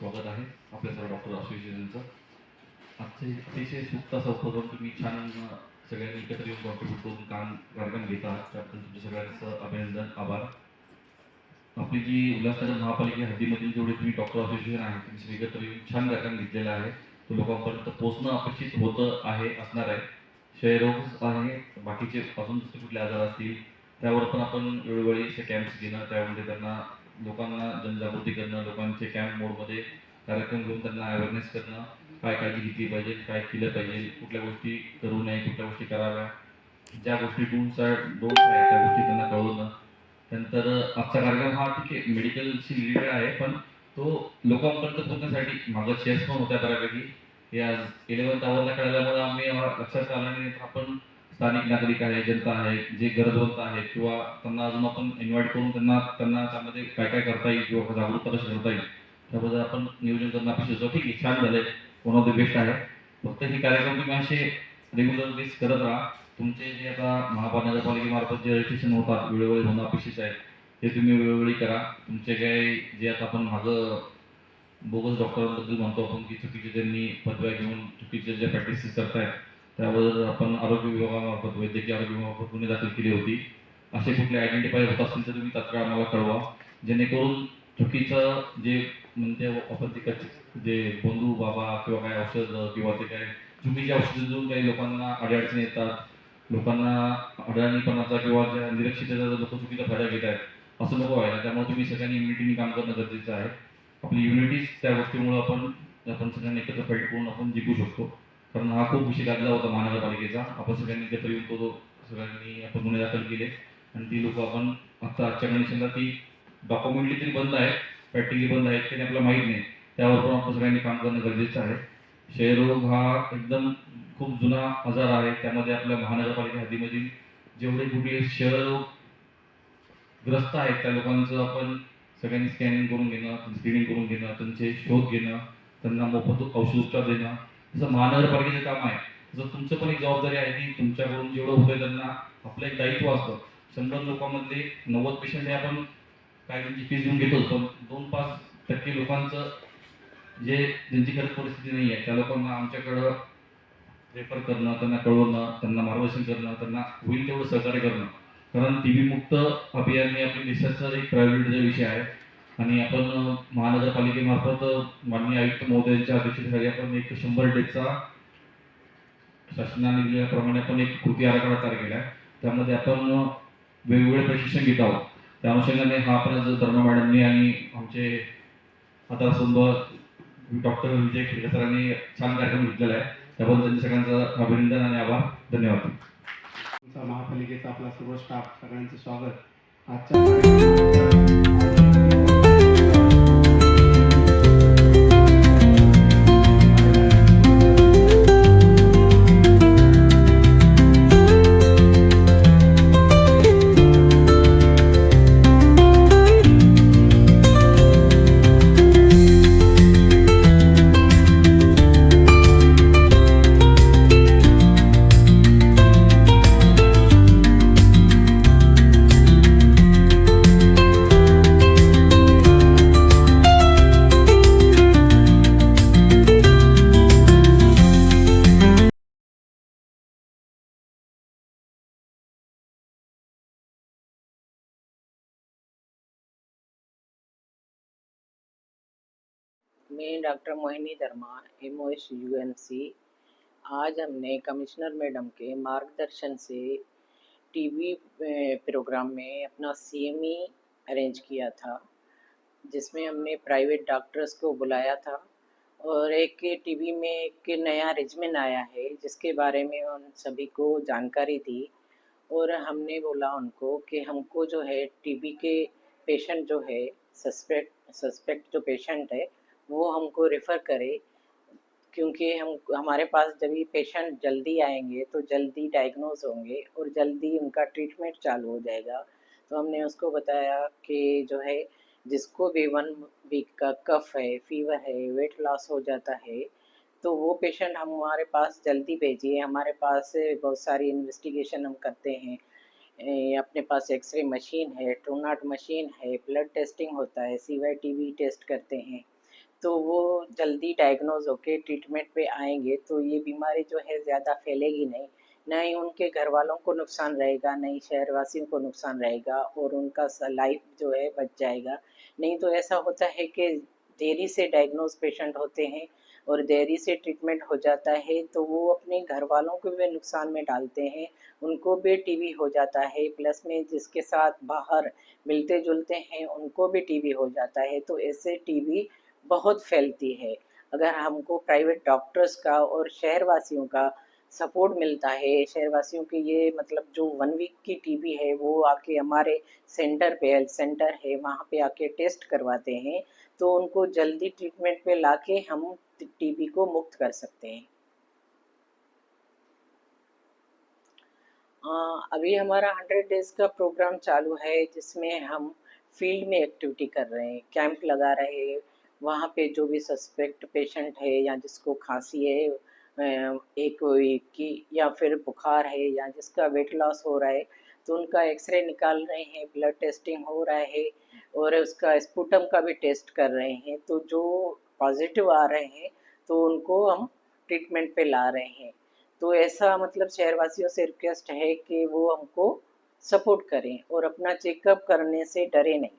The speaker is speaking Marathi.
स्वागत आहे. आपल्या सर्व डॉक्टर असोसिएशनचं. आजचे अतिशय सुप्त असा उपक्रम तुम्ही छान सगळ्यांनी एकत्र येऊन कॉन्ट्रीब्यूट करून काम कार्यक्रम घेत. आहात त्याबद्दल तुमच्या सगळ्यांचं अभिनंदन आभार. आपली जी उल्हासनगर महापालिका हद्दीमधील जेवढे तुम्ही डॉक्टर असोसिएशन आहे तुम्ही सगळे एकत्र येऊन छान कार्यक्रम घेतलेला आहे. तो लोकांपर्यंत पोहोचणं अपेक्षित होतं आहे असणार आहे. क्षयरोग आहे बाकीचे अजून दुसरे कुठले आजार असतील त्यावर पण आपण वेळोवेळी असे कॅम्प्स घेणं त्यामध्ये त्यांना लोकांना जनजागृती करणं लोकांचे कॅम्प मोडमध्ये कार्यक्रम घेऊन त्यांना अवेअरनेस करणं काय काळजी घेतली पाहिजे काय केलं पाहिजे कुठल्या गोष्टी करू नये कुठल्या गोष्टी कराव्या ज्या गोष्टी डून्स आहेत डोंट्स आहेत त्या गोष्टी त्यांना कळवणं. नंतर आजचा कार्यक्रम हा ठीक आहे मेडिकलशी रिलेटेड आहे पण तो लोकांपर्यंत पोहोचण्यासाठी मागं शेअर्स पण होत्या बऱ्यापैकी. हे आज इलेव्हन्थ आवरला कळल्यामुळे आम्ही आम्हाला लक्षात आलं नाही तर आपण स्थानिक नागरिक आहे जनता आहे जे गरजवंत आहेत किंवा त्यांना अजून आपण इन्व्हाइट करून त्यांना त्यांना त्यामध्ये काय काय करता येईल किंवा जागरूकता कशी करता येईल त्याबद्दल आपण नियोजन करणं अपेक्षित ठीक आहे छान झालंय. वन ऑफ द बेस्ट आहे. फक्त हे कार्यक्रम तुम्ही असे रेग्युलर बेस करत राहा. तुमचे जे आता महापालिकेमार्फत जे रजिस्ट्रेशन होतात वेळोवेळी होणं अपेक्षित आहे ते तुम्ही वेळोवेळी करा. तुमचे काय जे आता आपण माझं बोगस डॉक्टरांबद्दल म्हणतो आपण की चुकीचे त्यांनी पदव्या घेऊन चुकीचे जे प्रॅक्टिसेस करतायत त्यावर आपण आरोग्य विभागामार्फत वैद्यकीय आरोग्य विभागामार्फत गुन्हे दाखल केली होती. असे कुठले आयडेंटिफाय होत असतील तर तुम्ही तात्काळ आम्हाला कळवा. जेणेकरून चुकीचं जे म्हणते आपण ते जे बंधू बाबा किंवा काय औषध किंवा ते काय चुकीच्या औषधं देऊन काही लोकांना अडचणी येतात लोकांना अडाणीपणाचा किंवा ज्या निरक्षिततेचा लोक चुकीचा फायदा घेत आहेत असं नको व्हायला. त्यामुळे तुम्ही सगळ्यांनी युनिटीने काम करणं गरजेचं आहे. आपली युनिटीज त्या गोष्टीमुळे आपण आपण सगळ्यांनी एकत्र फाईट करून आपण जिंकू शकतो. कारण हा खूप विषय लागला होता महानगरपालिकेचा. आपण सगळ्यांनी एकत्र येऊन तो सगळ्यांनी आपण गुन्हे दाखल केले. आणि ती लोक आपण आता आजच्या कंडिशनला ती डॉक्युमेंटली तरी बंद आहेत प्रॅक्टिकली बंद आहेत ते आपल्याला माहीत नाही. त्यावर पण आपण सगळ्यांनी काम करणं गरजेचं आहे. क्षयरोग हा एकदम खूप जुना आजार आहे. त्यामध्ये आपल्या महानगरपालिका हद्दीमधील जेवढे कुठे क्षयरोग ग्रस्त आहेत त्या लोकांचं आपण सगळ्यांनी स्कॅनिंग करून घेणं स्क्रीनिंग करून घेणं त्यांचे शोध घेणं त्यांना मोफत औषधोपचार देणं जसं महानगरपालिकेचं काम आहे जर तुमचं पण एक जबाबदारी आहे की तुमच्याकडून जेवढं होतं त्यांना आपलं एक दायित्व असतं. शंभर लोकांमधले नव्वद पेशंट हे आपण काय त्यांची फीस घेऊन घेतो पण दोन पाच टक्के लोकांचं जे ज्यांची खरंच परिस्थिती नाही आहे त्या लोकांना आमच्याकडं रेफर करणं त्यांना कळवणं त्यांना मार्गदर्शन करणं त्यांना होईल तेवढं सहकार्य करणं. कारण टी व्ही मुक्त अभियान हे आपल्या देशाचा एक प्रायोरिटीचा विषय आहे. आणि आपण महानगरपालिकेमार्फत माननीय आयुक्त महोदयांच्या अध्यक्षतेखाली आपण एक शंभर डेटचा शासनाने दिल्याप्रमाणे आपण एक कृती आराखडा तयार केला आहे. त्यामध्ये आपण वेगवेगळे प्रशिक्षण घेत आहोत. त्या अनुषंगाने हा आपण जो धर्म मॅडमनी आणि आमचे आधारस्तंभ डॉक्टर विजय खेडकर सरांनी छान कार्यक्रम घेतलेला आहे. त्याबद्दल त्यांच्या सगळ्यांचं अभिनंदन आणि आभार. धन्यवाद. महापालिकेचा आपला सर्व स्टाफ सगळ्यांचं स्वागत. आजच्या मैं doctor Mohini Dharma M O S U N C आज हमने कमिश्नर मैडम के मार्गदर्शन से टीवी प्रोग्राम में अपना सीएमई अरेंज किया था, जिसमें हमने प्राइवेट डॉक्टर्स को बुलाया था और एक टीवी में एक नया रेजिमेंट आया है, जिसके बारे में उन सभी को जानकारी दी और हमने बोला उनको कि हमको जो है टीबी के पेशेंट जो है, सस्पेक्ट सस्पेक्ट जो पेशेंट है वो हमको रेफ़र करे, क्योंकि हम, हमारे पास जब ये पेशेंट जल्दी आएँगे तो जल्दी डायग्नोज होंगे और जल्दी उनका ट्रीटमेंट चालू हो जाएगा। तो हमने उसको बताया कि जो है, जिसको भी वन वीक का कफ है फीवर है वेट लॉस हो जाता है तो वो पेशेंट हम हमारे पास जल्दी भेजिए। हमारे पास बहुत सारी इन्वेस्टिगेशन हम करते हैं। अपने पास एक्सरे मशीन है ट्रूनाट मशीन है ब्लड टेस्टिंग होता है सी वाई टी टेस्ट करते हैं। तो वो जल्दी डायग्नोज होके ट्रीटमेंट पे आएँगे तो ये बीमारी जो है ज़्यादा फैलेगी नहीं। ना ही उनके घर वालों को नुकसान रहेगा, न ही शहरवासियों को नुकसान रहेगा और उनका लाइफ जो है बच जाएगा। नहीं तो ऐसा होता है कि देरी से डायग्नोज पेशेंट होते हैं और देरी से ट्रीटमेंट हो जाता है तो वो अपने घर वालों को भी नुकसान में डालते हैं। उनको भी टीबी हो जाता है प्लस में जिसके साथ बाहर मिलते जुलते हैं, उनको भी टीबी हो जाता है। तो ऐसे टीबी बहुत फैलती है। अगर हमको प्राइवेट डॉक्टर्स का और शहरवासियों का सपोर्ट मिलता है शहरवासियों के ये मतलब जो वन वीक की टीबी है वो आके हमारे सेंटर पे हेल्थ सेंटर है वहाँ पे आके टेस्ट करवाते हैं तो उनको जल्दी ट्रीटमेंट पे लाके हम टीबी को मुक्त कर सकते हैं। आ, अभी हमारा हंड्रेड डेज़ का प्रोग्राम चालू है जिसमें हम फ़ील्ड में एक्टिविटी कर रहे हैं कैंप लगा रहे हैं वहाँ पे जो भी सस्पेक्ट पेशेंट है या जिसको खांसी है एक की या फिर बुखार है या जिसका वेट लॉस हो रहा है तो उनका एक्सरे निकाल रहे हैं ब्लड टेस्टिंग हो रहा है और उसका स्पूटम का भी टेस्ट कर रहे हैं। तो जो पॉजिटिव आ रहे हैं तो उनको हम ट्रीटमेंट पे ला रहे हैं। तो ऐसा मतलब शहरवासियों से रिक्वेस्ट है कि वो हमको सपोर्ट करें और अपना चेकअप करने से डरे नहीं।